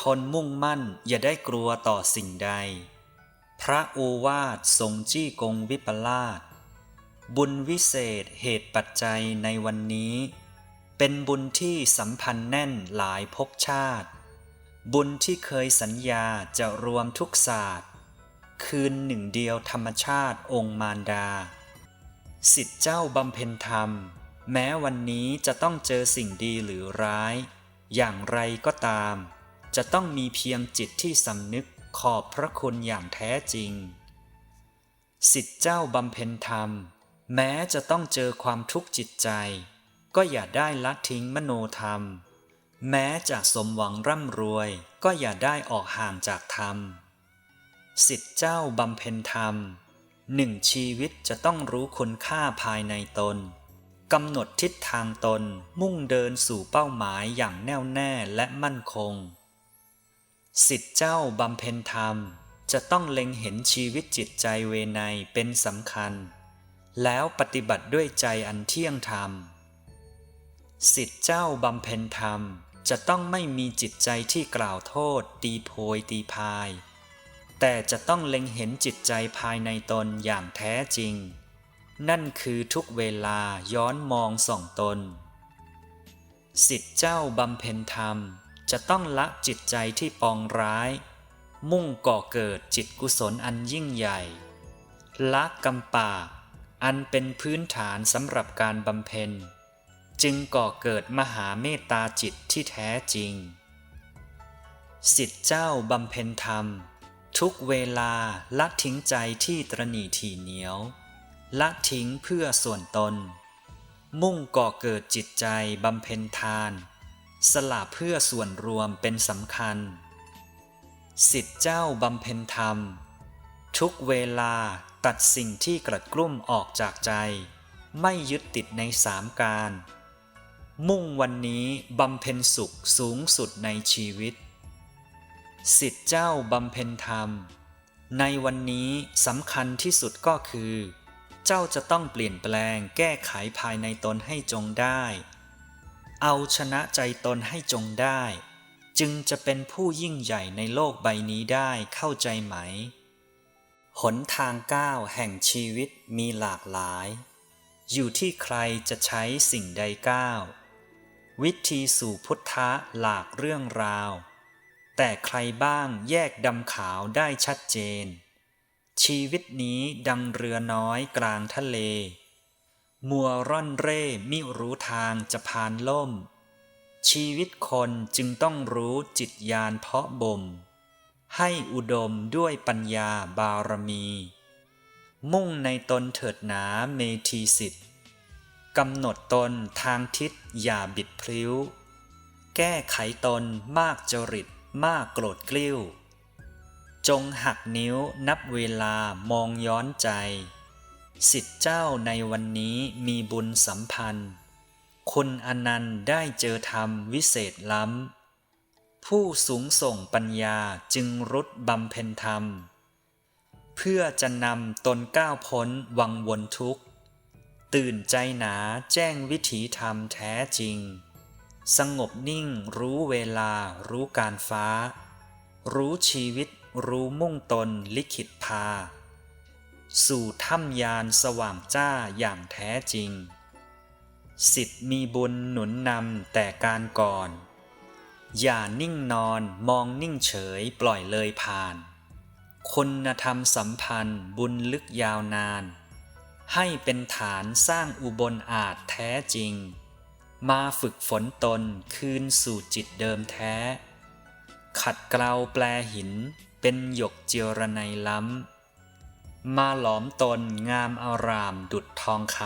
ทนมุ่งมั่นอย่าได้กลัวต่อสิ่งใด พระโอวาททรงจี้กงวิปลาสบุญวิเศษเหตุปัจจัยในวันนี้ เป็นบุญที่สัมพันธ์แน่นหลายภพชาติ บุญที่เคยสัญญาจะรวมทุกศาสตร์ คืนหนึ่งเดียวธรรมชาติองค์มารดา สิทธิเจ้าบำเพ็ญธรรม แม้วันนี้จะต้องเจอสิ่งดีหรือร้าย อย่างไรก็ตาม จะต้องมีเพียงจิตที่สำนึกขอบพระคุณอย่างแท้จริง สิทธิเจ้าบำเพ็ญธรรม แม้จะต้องเจอความทุกข์จิตใจ ก็อย่าได้ละทิ้งมโนธรรม แม้จะสมหวังร่ำรวย ก็อย่าได้ออกห่างจากธรรม สิทธิเจ้าบำเพ็ญธรรมหนึ่งชีวิตจะต้องรู้คุณค่าภายในตนกำหนดทิศทางตนมุ่งเดินสู่เป้าหมายอย่างแน่วแน่และมั่นคง สิทธิเจ้าบำเพ็ญธรรม จะต้องเล็งเห็นชีวิตจิตใจเวไนเป็นสำคัญ แล้วปฏิบัติด้วยใจอันเที่ยงธรรม สิทธิเจ้าบำเพ็ญธรรมจะต้องไม่มีจิตใจที่กล่าวโทษ ตีโพยตีพาย แต่จะต้องเล็งเห็นจิตใจภายในตนอย่างแท้จริง นั่นคือทุกเวลาย้อนมองส่องตน สิทธิเจ้าบำเพ็ญธรรม จะต้องละจิตใจที่ปองร้าย มุ่งก่อเกิดจิตกุศลอันยิ่งใหญ่ ละกำปาก อันเป็นพื้นฐานสำหรับการบำเพ็ญ จึงก่อเกิดมหาเมตตาจิตที่แท้จริง สิทธิเจ้าบำเพ็ญธรรม ทุกเวลาละทิ้งใจที่ตรณีทีเหนียว ละทิ้งเพื่อส่วนตน มุ่งก่อเกิดจิตใจบำเพ็ญทาน สละเพื่อส่วนรวมเป็นสำคัญ สิทธิเจ้าบำเพ็ญธรรม ทุกเวลาตัดสิ่งที่กระกลุ่มออกจากใจ ไม่ยึดติดในสามการ มุ่งวันนี้บำเพ็ญสุขสูงสุดในชีวิต สิทธิเจ้าบำเพ็ญธรรม ในวันนี้สำคัญที่สุดก็คือ เจ้าจะต้องเปลี่ยนแปลงแก้ไขภายในตนให้จงได้ เอาชนะใจตนให้จงได้ จึงจะเป็นผู้ยิ่งใหญ่ในโลกใบนี้ได้เข้าใจไหม หนทางก้าวแห่งชีวิตมีหลากหลาย อยู่ที่ใครจะใช้สิ่งใดก้าว วิธีสู่พุทธะหลากเรื่องราว แต่ใครบ้างแยกดำขาวได้ชัดเจน ชีวิตนี้ดังเรือน้อยกลางทะเล มัวร่อนเร่มิรู้ทางจะพานล่ม ชีวิตคนจึงต้องรู้จิตญาณเพาะบ่ม ให้อุดมด้วยปัญญาบารมี มุ่งในตนเถิดหนาเมธีสิทธิ์กำหนดตนทางทิศอย่าบิดพลิ้ว แก้ไขตนมากจริตมากโกรธกลิ้ว จงหักนิ้วนับเวลามองย้อนใจ สิทธิเจ้าในวันนี้มีบุญสัมพันธ์ คุณอนันต์ได้เจอธรรมวิเศษล้ำ ผู้สูงส่งปัญญาจึงรุดบำเพ็ญธรรม เพื่อจะนำตนก้าวพ้นวังวนทุกข์ ตื่นใจหนาแจ้งวิถีธรรมแท้จริง สงบนิ่งรู้เวลารู้การฟ้า รู้ชีวิตรู้มุ่งตนลิขิตพา สู่ถ้ำยานสว่างจ้าอย่างแท้จริง สิทธิ์มีบุญหนุนนำแต่การก่อน อย่านิ่งนอนมองนิ่งเฉยปล่อยเลยผ่าน คุณธรรมสัมพันธ์บุญลึกยาวนาน ให้เป็นฐานสร้างอุบลอาจแท้จริง มาฝึกฝนตนคืนสู่จิตเดิมแท้ ขัดเกลาแปลหินเป็นหยกเจียรนัยล้ำ มาหลอมตนงามอารามดุดทองค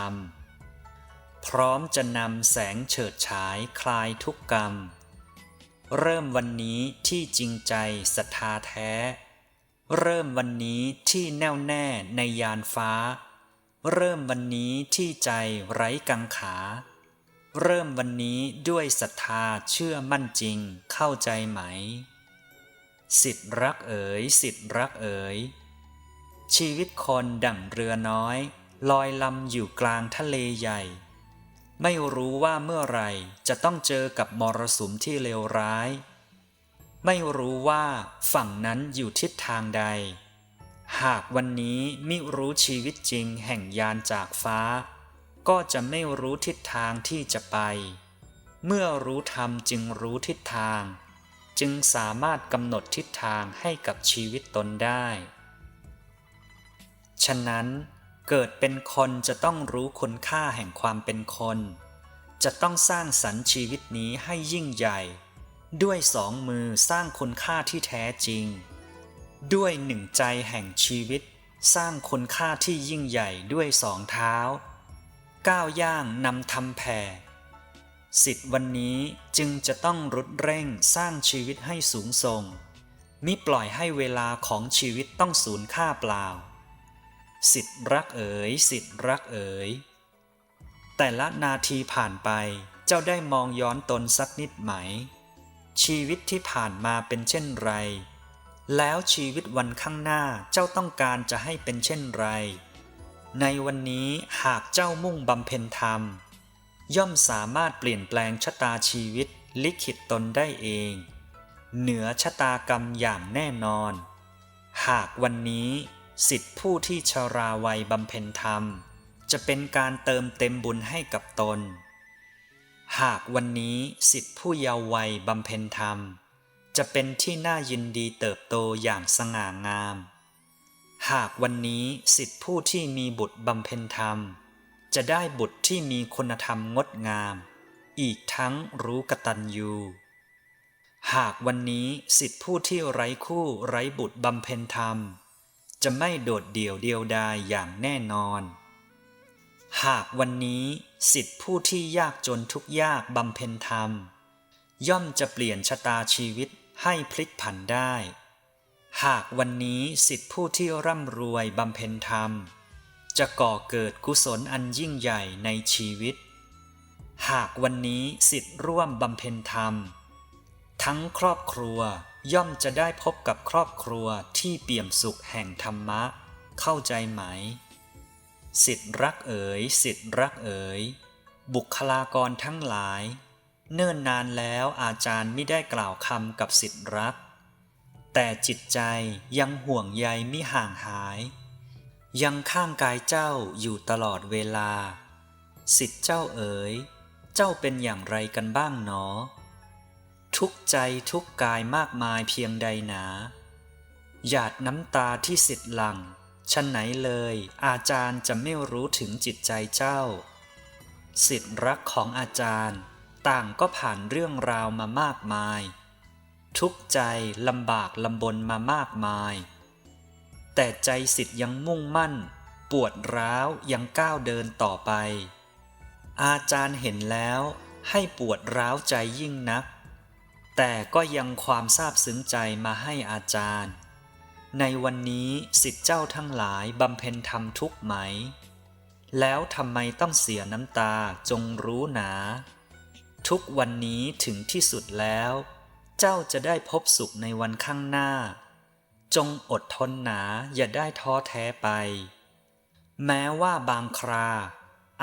ำพร้อมจะนำแสงเฉิดฉายคลายทุกกรรม เริ่มวันนี้ที่จริงใจศรัทธาแท้ เริ่มวันนี้ที่แน่วแน่ในยานฟ้า เริ่มวันนี้ที่ใจไร้กังขา เริ่มวันนี้ด้วยศรัทธาเชื่อมั่นจริงเข้าใจไหม สิทธรักเอ๋ยสิทธรักเอ๋ย ชีวิตคนดั่งเรือน้อย ลอยลำอยู่กลางทะเลใหญ่ ไม่รู้ว่าเมื่อไรจะต้องเจอกับมรสุมที่เลวร้าย ไม่รู้ว่าฝั่งนั้นอยู่ทิศทางใด หากวันนี้มิรู้ชีวิตจริงแห่งยานจากฟ้า ก็จะไม่รู้ทิศทางที่จะไป เมื่อรู้ธรรมจึงรู้ทิศทาง จึงสามารถกำหนดทิศทางให้กับชีวิตตนได้ ฉะนั้นเกิดเป็นคนจะต้องรู้คุณค่าแห่งความเป็นคน จะต้องสร้างสรรค์ชีวิตนี้ให้ยิ่งใหญ่ ด้วยสองมือสร้างคุณค่าที่แท้จริง ด้วยหนึ่งใจแห่งชีวิต สร้างคุณค่าที่ยิ่งใหญ่ด้วยสองเท้าก้าวย่างนำทำแผ่สิทธิ์วันนี้จึงจะต้องรุดเร่งสร้างชีวิตให้สูงส่งมิปล่อยให้เวลาของชีวิตต้องสูญค่าเปล่า สิทธิ์รักเอ๋ยสิทธิ์รักเอ๋ยแต่ละนาทีผ่านไปเจ้าได้มองย้อนตนสักนิดไหม ชีวิตที่ผ่านมาเป็นเช่นไร แล้วชีวิตวันข้างหน้าเจ้าต้องการจะให้เป็นเช่นไร ในวันนี้หากเจ้ามุ่งบำเพ็ญธรรม ย่อมสามารถเปลี่ยนแปลงชะตาชีวิตลิขิตตนได้เอง เหนือชะตากรรมอย่างแน่นอน หากวันนี้ สิทธิผู้ที่ชราวัยบำเพ็ญธรรม จะเป็นการเติมเต็มบุญให้กับตน หากวันนี้สิทธิผู้เยาว์วัยบำเพ็ญธรรม จะเป็นที่น่ายินดีเติบโตอย่างสง่างาม หากวันนี้สิทธิผู้ที่มีบุตรบำเพ็ญธรรม จะได้บุตรที่มีคุณธรรมงดงาม อีกทั้งรู้กตัญญูหากวันนี้สิทธิผู้ที่ไร้คู่ไร้บุตรบำเพ็ญธรรม จะไม่โดดเดี่ยวเดียวดายอย่างแน่นอน หากวันนี้สิทธิผู้ที่ยากจนทุกยากบำเพ็ญธรรม ย่อมจะเปลี่ยนชะตาชีวิตให้พลิกผันได้ หากวันนี้สิทธิผู้ที่ร่ำรวยบำเพ็ญธรรม จะก่อเกิดกุศลอันยิ่งใหญ่ในชีวิต หากวันนี้สิทธิร่วมบำเพ็ญธรรม ทั้งครอบครัวย่อมจะได้พบกับครอบครัวที่เปี่ยมสุขแห่งธรรมะ เข้าใจไหม สิทธิรักเอ๋ย สิทธิรักเอ๋ย บุคลากรทั้งหลาย เนิ่นนานแล้วอาจารย์ไม่ได้กล่าวคำกับสิทธิรัก แต่จิตใจยังห่วงใยมิห่างหาย ยังข้างกายเจ้าอยู่ตลอดเวลา สิทธิเจ้าเอ๋ย เจ้าเป็นอย่างไรกันบ้างหนอ ทุกใจทุกกายมากมายเพียงใดหนา หยาดน้ำตาที่สิทธิ์หลังชั้นไหนเลย อาจารย์จะไม่รู้ถึงจิตใจเจ้า สิทธิ์รักของอาจารย์ ต่างก็ผ่านเรื่องราวมามากมาย ทุกใจลำบากลำบนมามากมาย แต่ใจสิทธิ์ยังมุ่งมั่น ปวดร้าวยังก้าวเดินต่อไป อาจารย์เห็นแล้วให้ปวดร้าวใจยิ่งนัก แต่ก็ยังความซาบซึ้งใจมาให้อาจารย์ ในวันนี้สิทธิ์เจ้าทั้งหลายบำเพ็ญธรรมทุกไหม แล้วทำไมต้องเสียน้ำตาจงรู้หนา ทุกวันนี้ถึงที่สุดแล้ว เจ้าจะได้พบสุขในวันข้างหน้า จงอดทนหนาอย่าได้ท้อแท้ไป แม้ว่าบางครา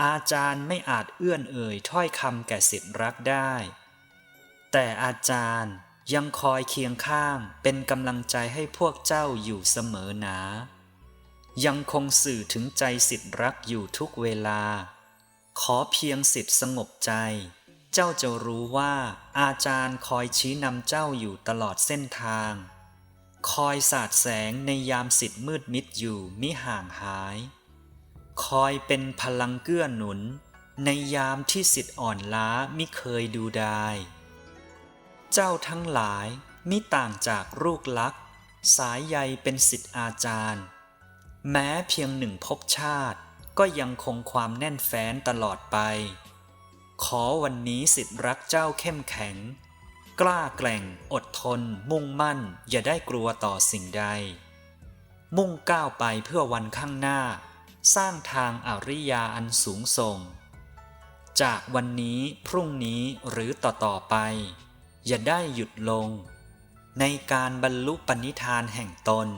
อาจารย์ไม่อาจเอื้อนเอ่ยถ้อยคำแก่สิทธิ์รักได้ แต่อาจารย์ยังคอยเคียงข้างเป็นกำลังใจให้พวกเจ้าอยู่เสมอนายังคงสื่อถึงใจสิทธิ์รักอยู่ทุกเวลา ขอเพียงสิทธิ์สงบใจ เจ้าจะรู้ว่าอาจารย์คอยชี้นำเจ้าอยู่ตลอดเส้นทาง คอยสาดแสงในยามสิทธิ์มืดมิดอยู่มิห่างหาย คอยเป็นพลังเกื้อหนุน ในยามที่สิทธิ์อ่อนล้ามิเคยดูได้ เจ้าทั้งหลายมิต่างจากลูกลัก สายใยเป็นสิทธิอาจารย์ แม้เพียงหนึ่งภพชาติ ก็ยังคงความแน่นแฟ้นตลอดไป ขอวันนี้สิทธิรักเจ้าเข้มแข็ง กล้าแกร่ง อดทน มุ่งมั่น อย่าได้กลัวต่อสิ่งใด มุ่งก้าวไปเพื่อวันข้างหน้า สร้างทางอริยาอันสูงส่ง จากวันนี้พรุ่งนี้หรือต่อต่อๆไป อย่าได้หยุดลง ในการบรรลุปณิธานแห่งตน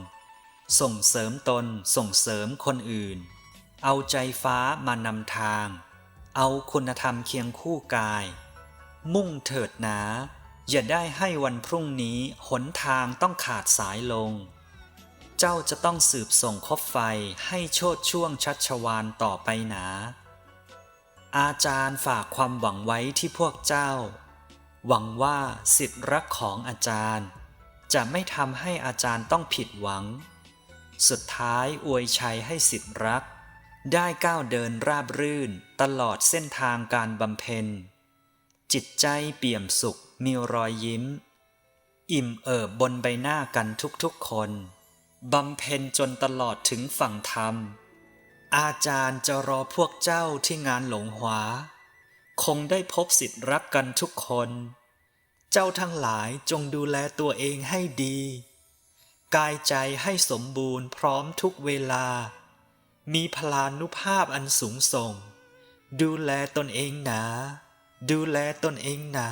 ส่งเสริมตนส่งเสริมคนอื่น เอาใจฟ้ามานำทาง เอาคุณธรรมเคียงคู่กาย มุ่งเถิดหนา อย่าได้ให้วันพรุ่งนี้หนทางต้องขาดสายลง เจ้าจะต้องสืบส่งคบไฟให้โชดช่วงชัชวานต่อไปหนาอาจารย์ฝากความหวังไว้ที่พวกเจ้า หวังว่าสิทธิ์รักของอาจารย์ จะไม่ทำให้อาจารย์ต้องผิดหวัง สุดท้ายอวยชัยให้สิทธิ์รัก ได้ก้าวเดินราบรื่นตลอดเส้นทางการบำเพ็ญ จิตใจเปี่ยมสุขมีรอยยิ้ม อิ่มเอิบบนใบหน้ากันทุกๆคนบำเพ็ญจนตลอดถึงฝั่งธรรม อาจารย์จะรอพวกเจ้าที่งานหลงหวา คงได้พบสิทธิ์รักกันทุกคน เจ้าทั้งหลายจงดูแลตัวเองให้ดี กายใจให้สมบูรณ์พร้อมทุกเวลา มีพลานุภาพอันสูงส่ง ดูแลตนเองหนา ดูแลตนเองหนา